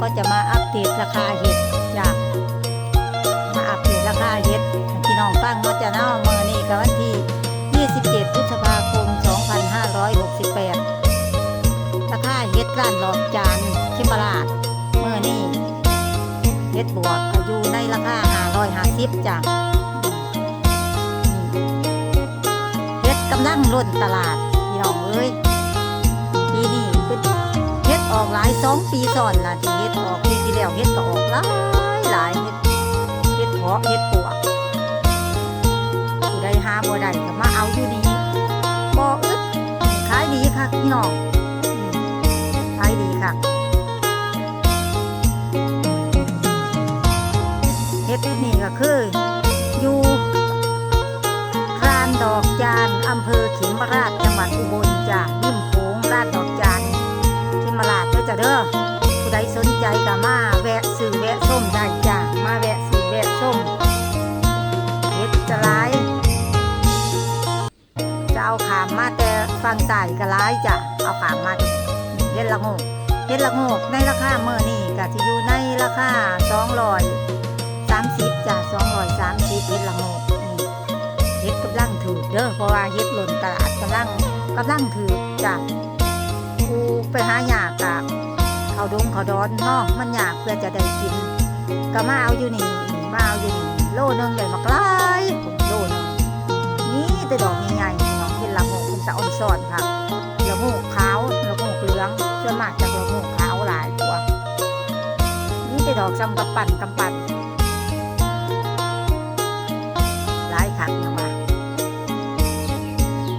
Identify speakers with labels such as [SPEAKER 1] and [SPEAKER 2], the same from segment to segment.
[SPEAKER 1] ก็จะมาอัปเดตราคาเห็ดจ้ะมาอัปเดตราคาเห็ดพี่น้องฟังเนาะจ้ะเนาะมื้อนี้ก็วันที่ 27 พฤษภาคม 2568 ราคาเห็ดร้านหลอกจานเขมราชมื้อนี้เห็ดบวกอยู่ในราคา550จ้ะเห็ดกำลังล้นตลาดพี่น้องเอ้ย ออกหลายสองปีซ้อนละที่เฮ็ดออกปีที่แล้วเฮ็ดก็ออกหลายหลายเฮ็ดเฮ็ดเพาะเฮ็ดปวกผู้ใดหาบ่ได้ก็มาเอาอยู่นี่บ่อึดขายดีค่ะพี่น้องขายดีค่ะเฮ็ดที่นี่ก็คืออยู่ครานดอกจานอำเภอเขมราชจังหวัดอุบลจ้ะริม ฟังใต้ก็หลายจ้ะเอาขามมาเฮ็ดละงกเฮ็ดละงกในราคาเมื่อนี้ก็สิอยู่ในราคา230จ้ะ230เฮ็ดละงกอืมเฮ็ดกำลังถูกเด้อเพราะว่าเฮ็ดหล่นตลาดกำลังกำลังถูกจ้ะกูไปหาหยากอะเขาดงเขาดอนเนาะมันอยากเพื่อจะได้กิน ก็มาเอาอยู่นี่มาเอาอยู่นี่โลนึงได้มากลายโลนึงนี่แต่ดอกใหญ่ ๆเนาะกินละโมกคุณตะอ่อนสอนค่ะละโมกขาวละโมกเหลืองส่วนมากจะละโมกขาวหลายกว่านี่แต่ดอกซ้ำกับปั่นกำปั่นหลายขักเนะมา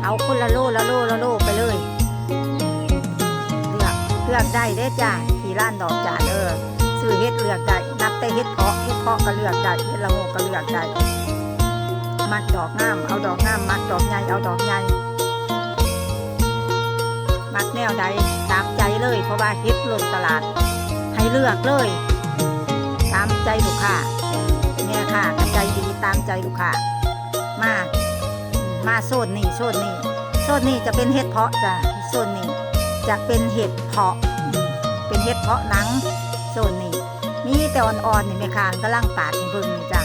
[SPEAKER 1] เอาคนละโลละโลละโลไปเลยเลือกเลือกได้เด้จ้าที่ร้านดอกจาเออซื้อเฮ็ดเลือกได้นับแต่เฮ็ดเพาะเฮ็ดเพาะก็เลือกได้เฮ็ดละโงกก็เลือกได้มักดอกงาม เอาดอกงาม มักดอกใหญ่ เอาดอกใหญ่ มักแนวใดตามใจเลย เพราะว่าเฮ็ดล้นตลาด ให้เลือกเลย ตามใจลูกค้าแม่ค่ะใจดีตามใจลูกค้ามามาโซนนี่โซนนี่โซนนี่จะเป็นเฮ็ดเพาะจ้ะโซนนี่จะเป็นเห็ดเพาะ เป็นเห็ดเพาะหนังโซนนี้มีแต่อ่อนๆนี่แม่ค้ากำลังปาดเบิ่งนี่จ้ะ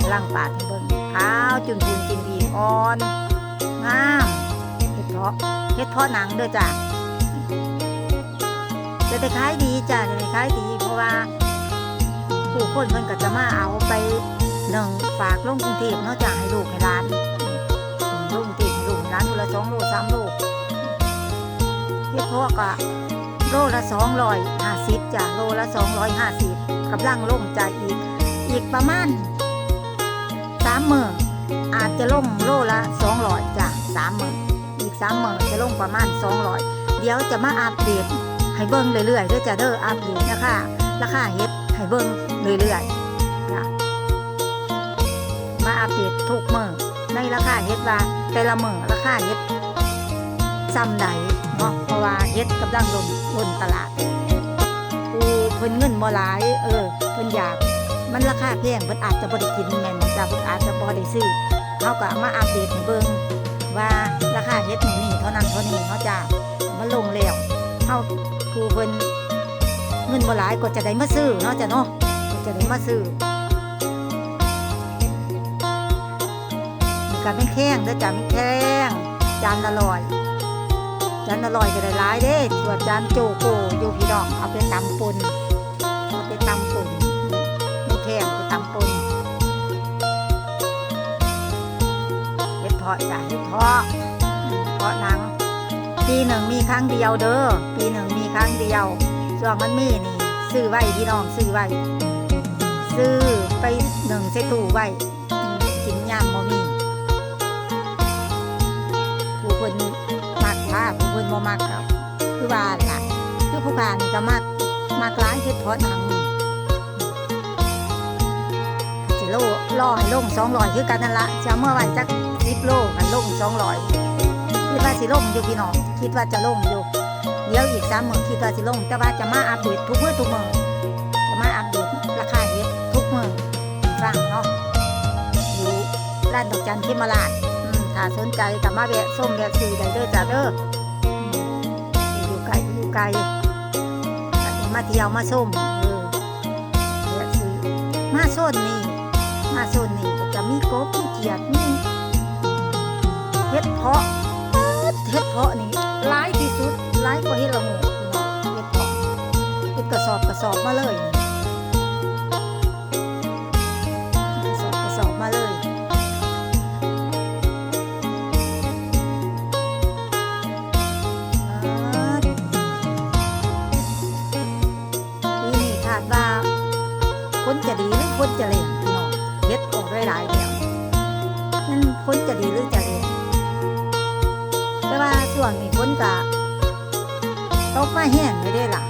[SPEAKER 1] กำลังปาดเบิ่งขาวจุนพูนกินดีอ่อนงามเห็ดเพาะเห็ดเพาะหนังเด้อจ้ะ จะได้ขายดีจ้ะจะได้ขายดี เพราะว่า ผู้คนเพิ่นก็จะมาเอาไปหนึ่งฝากลงกรุงเทพนาะจ้ะให้ลูกให้ร้านลงกรุงเทพให้ลูกให้ร้านคนละสองโลสามโลเฮ็ดเพาะโลละสองร้อยห้าสิบจ้ะโลละสองร้อยห้าสิบกำลังลงจ่ายอีก อีกประมาณสามหมื่นอาจจะลงโลละสองร้อยจ้ะสามหมื่นอีกสามหมื่นจะลงประมาณสองร้อยเดี๋ยวจะมาอัปเดต ให้เบิ้งเรื่อยๆเด้อจ้ะเด้ออัปเดตนะคะราคาเฮ็ดให้เบิ้งเรื่อยๆจ้ะมาอัปเดตทุกเมื้อในราคาเฮ็ดว่าแต่ละเมื้อราคาเฮ็ดซ้ำใดเนาะเพราะว่าเฮ็ดกำลังลงบนตลาดกูเพิ่นเงินบ่หลายเออเพิ่นอยากมันราคาแพงเพิ่นอาจจะบ่ได้กินแม่นบ่จ้าเพิ่นอาจจะบ่ได้ซื้อเฮาก็มาอัปเดตให้เบิ่งว่าราคาเฮ็ดนี่นี่เท่านั้นเท่านี้เนาจ้ามันลงแล้วเฮา ผู้เพิ่นเงินบ่หลายก็จะได้มาซื้อเนาะจ้ะเนาะก็จะได้มาซื้อนี่ก็ไม่แข้งเด้อจ้าไม่แข้งจานละร้อยจานอร่อยก็ได้หลายเด้ส่วนจานโจโกอยู่พี่น้องเอาไปตำปนเอาไปตำปนไม่แข็งไปตำปนเห็ดเพาะจ้ะเห็ดเพาะอืมเพาะหนัง ปีหนึ่งมีครั้งเดียวเด้อปีหนึ่งมีครั้งเดียวช่วงมันมีนี่ซื้อไว้พี่น้องซื้อไว้ซื้อไปหนึ่งใส่ตู้ไว้กินยามบ่มีผู้คนมักว่าผู้คนบ่มักกับคือว่าล่ะคือผู้การนี่ก็มักมักร้ายเฮ็ดเพาะหนังสิโลล่อให้ลง200คือกันนั่นละจะเอาเมื่อไว้จัก10โลกันลง200คิด ว่าสิลงอยู่พี่น้องคิดว่าจะลงอยู่เดี๋ยวอีก3มื้อคิดว่าสิลง แต่ว่าจะมาอัปเดตทุกเมื้อทุกมื้อจะมาอัปเดตราคาเฮ็ดทุกเมือให้ฟังเนาะอยู่ร้านดอกจันเขมาชอืมถ้าสนใจก็มาแวะส้มแวะซื้อได้เด้อจ้าเด้ออยู่ไกลอยู่ไกลมาเที่ยวมาส้มเออมาโซนนี้มาโซนนี้ก็จะมีกบมีเขียดมีเห็ดเพาะ เห็ดเพาะนี่ร้ายที่สุดร้ายกว่าเห็ดละงูพี่น้องเห็ดเพาะเห็ดกระสอบกระสอบมาเลยกระสอบกระสอบมาเลยอ่าปีนี้คาดว่าพ้นจะดีหรือพ้นจะเลวพี่น้องเฮ็ดออกได้หลายแล้วนั่นพ้นจะดีหรือจะ ช่วงนี้ฝนก็ตกมาแห้งไม่ได้ล่ะ